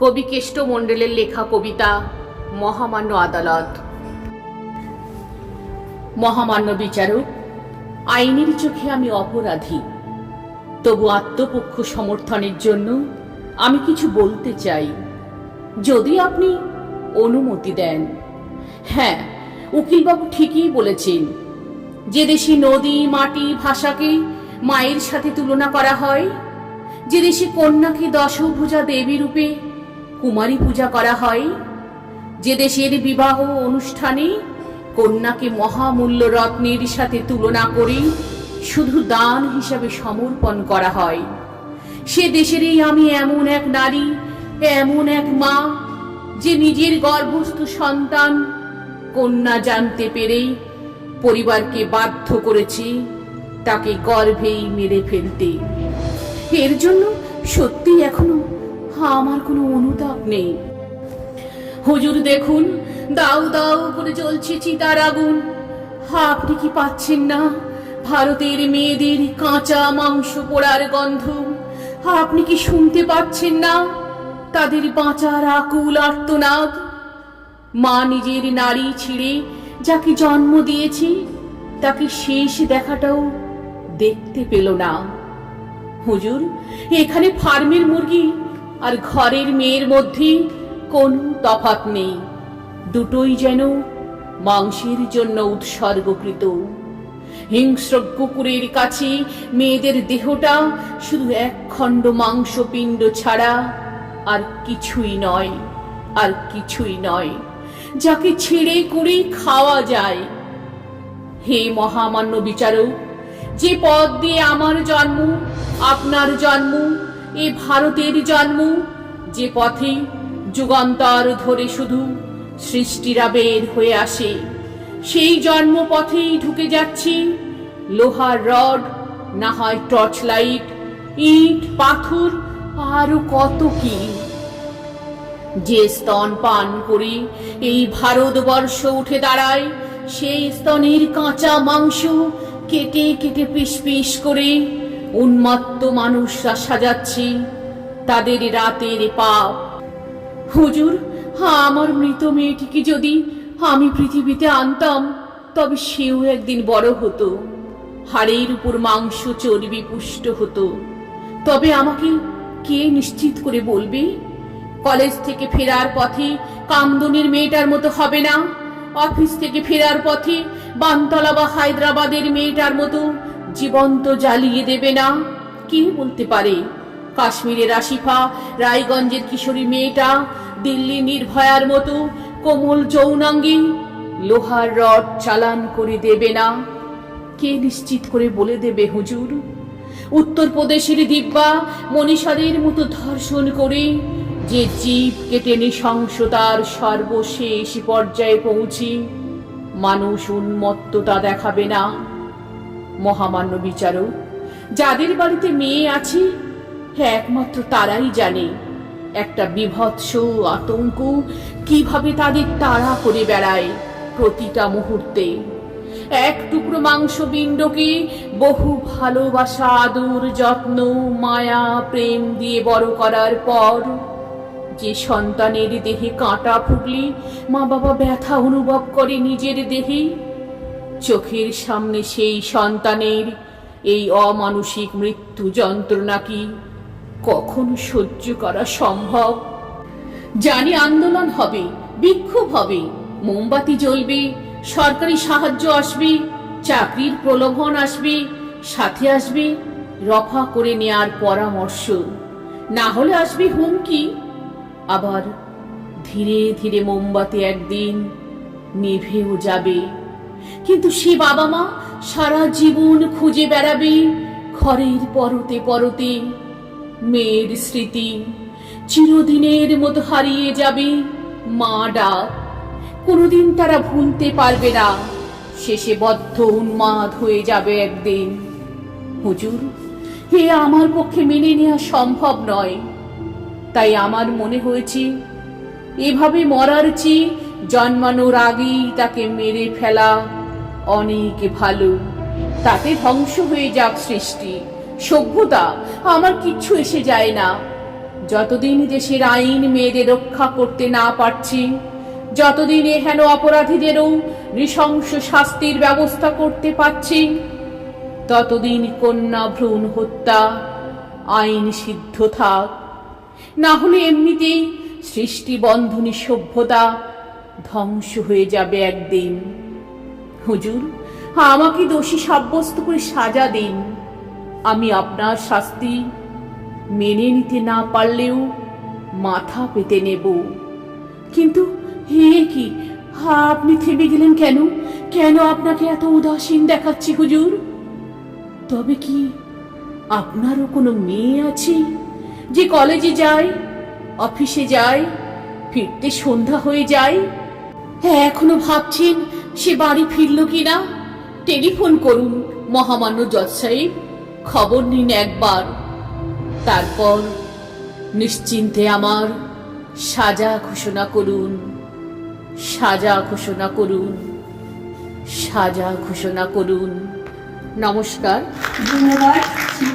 কবি কেষ্ট মণ্ডলের লেখা কবিতা মহামান্য আদালত। মহামান্য বিচারক, আইনের চোখে আমি অপরাধী। তবু আত্মপক্ষ সমর্থনের জন্য আমি কিছু বলতে চাই। যদি আপনি অনুমতি দেন। হ্যাঁ উকিলবাবু ঠিকই বলেছেন। যে দেশে নদী, মাটি, ভাষাকে মায়ের সাথে তুলনা করা হয়, যে দেশে কন্যাকে দশভুজা দেবী রূপে কুমারী পূজা করা হয়। যে দেশের বিবাহ অনুষ্ঠানে কন্যাকে মহামূল্য রত্নের সাথে তুলনা করে শুধু দান হিসাবে সমর্পণ করা হয়। সে দেশেরই আমি এমন এক নারী, এমন এক মা, যে নিজের গর্ভস্থ সন্তান কন্যা জানতে পেরেই পরিবারকে বাধ্য করেছি তাকে গর্ভেই মেরে ফেলতে। এর জন্য সত্যি এখনও আমার কোনো অনুতাপ নেই। হুজুর, দেখুন, দাউ দাউ করে জ্বলছে চিতার আগুন। আপনি কি পাচ্ছেন না? ভারতের মেয়েদের কাঁচা মাংস পোড়ার গন্ধ। আপনি কি শুনতে পাচ্ছেন না? তাদের বাঁচার আকুল আর্তনাদ। মা নিজের নারী ছিঁড়ে যাকে জন্ম দিয়েছে, তাকে শেষ দেখাটাও দেখতে পেল না। হুজুর, এখানে ফার্মের মুরগি আর ঘরের মেয়ের মধ্যে কোনো তফাত নেই। দুটোই যেন মাংসের জন্য উৎসর্গকৃত। হিংস্র কুকুরের কাছে মেয়েদের দেহটা শুধু এক খণ্ড মাংসপিণ্ড ছাড়া আর কিছুই নয়, আর কিছুই নয়, যাকে ছেড়ে কুড়ে খাওয়া যায়। হে মহামান্য বিচারক, যে পথ দিয়ে আমার জন্ম, আপনার জন্ম এ ভারতের জন্ম, যে পথে যুগান্তর ধরে শুধু সৃষ্টিরা বের হয়ে আসে, সেই জন্ম পথেই ঢুকে যাচ্ছি লোহার রড, না হয় টর্চ লাইট ইট, পাথর, আরও কত কি। যে স্তন পান করে এই ভারতবর্ষ উঠে দাঁড়ায়, সেই স্তনের কাঁচা মাংস কেটে কেটে পিস পিস করে উন্মত্ত মানুষরা সাজাচ্ছে তাদের রাতের পাপ। হুজুর আমার মৃত মেয়েটিকে যদি আমি পৃথিবীতে আনতাম, তবে সেও একদিন বড় হতো। হাড়ের উপর মাংস চর্বি পুষ্ট হতো। তবে আমাকে কে নিশ্চিত করে বলবে? কলেজ থেকে ফেরার পথে কামদুনির মেয়েটার মতো হবে না। অফিস থেকে ফেরার পথে বানতলা বা হায়দ্রাবাদের মেয়েটার মতো জীবন্ত জ্বালিয়ে দেবে না? কে বলতে পারে? কাশ্মীরের আসিফা, রায়গঞ্জের কিশোরী মেয়েটা, দিল্লি নির্ভয়ার মতো কোমল যৌনাঙ্গী লোহার রড চালান করে দেবে না? কে নিশ্চিত করে বলে দেবে হুজুর? উত্তরপ্রদেশের দিব্যা মনীষাদের মতো ধর্ষণ করে যে জীব কেটে নৃশংসতার সর্বশেষ পর্যায়ে পৌঁছি, মানুষ উন্মত্ততা দেখাবে না। মহামান্য বিচারক, যাদের বাড়িতে মেয়ে আছে হ্যাঁ একমাত্র তারাই জানে একটা বিভৎস আতঙ্ক কীভাবে তাদের তাড়া করে বেড়ায় প্রতিটা মুহূর্তে। এক টুকরো মাংস বিণ্ডকে বহু ভালোবাসা, আদর, যত্ন, মায়া, প্রেম দিয়ে বড় করার পর যে সন্তানের দেহে কাঁটা ফুটলে মা বাবা ব্যথা অনুভব করে নিজের দেহে চোখের সামনে সেই সন্তানের এই অমানসিক মৃত্যু যন্ত্রণা কি কখন সহ্য করা সম্ভব? জানি আন্দোলন হবে, বিক্ষোভ হবে, মোমবাতি জ্বলবে, সরকারি সাহায্য আসবে, চাকরির প্রলোভন আসবে, সাথে আসবে রফা করে নেয়ার পরামর্শ। না হলে আসবে হুমকি। আবার ধীরে ধীরে মোমবাতি একদিন নিভেও যাবে। কিন্তু সে বাবা মা সারা জীবন খুঁজে বেড়াবে ঘরের পরতে পরতে। মেয়ের স্মৃতি চিরদিনের মতো হারিয়ে যাবে মা ডাক। কোনোদিন তারা ভুলতে পারবে না। শেষে বদ্ধ উন্মাদ হয়ে যাবে একদিন। হুজুর হে আমার পক্ষে মেনে নেওয়া সম্ভব নয়। তাই আমার মনে হয়েছে, এভাবে মরার চেয়ে জন্মানোর আগেই তাকে মেরে ফেলা অনেক ভালো। তাতে ধ্বংস হয়ে যাক সৃষ্টি। সভ্যতা, আমার কিচ্ছু এসে যায় না। যতদিন দেশের আইন মেয়েদের রক্ষা করতে না পারছি, যতদিন এহেন অপরাধীদেরও নৃশংস শাস্তির ব্যবস্থা করতে পারছি, ততদিন কন্যা ভ্রূণ হত্যা আইন সিদ্ধ থাক। না হলে এমনিতেই সৃষ্টি বন্ধনী সভ্যতা ধ্বংস হয়ে যাবে একদিন। হুজুর, আমাকে দোষী সাব্যস্ত করে সাজা দিন। আমি আপনার শাস্তি মেনে নিতে না পারলেও মাথা পেতে নেব। কিন্তু হে কি আপনি থেমে গেলেন কেন? কেন আপনাকে এত উদাসীন দেখাচ্ছি হুজুর? তবে কি আপনারও কোনো মেয়ে আছে যে কলেজে যায়, অফিসে যায়, ফিরতে সন্ধ্যা হয়ে যায় এখনও ভাবছেন সে বাড়ি ফিরল কিনা? টেলিফোন করুন, মহামান্য জজ সাহেব। খবর নিন একবার। তারপর নিশ্চিন্তে আমার সাজা ঘোষণা করুন। সাজা ঘোষণা করুন। সাজা ঘোষণা করুন। নমস্কার। ধন্যবাদ।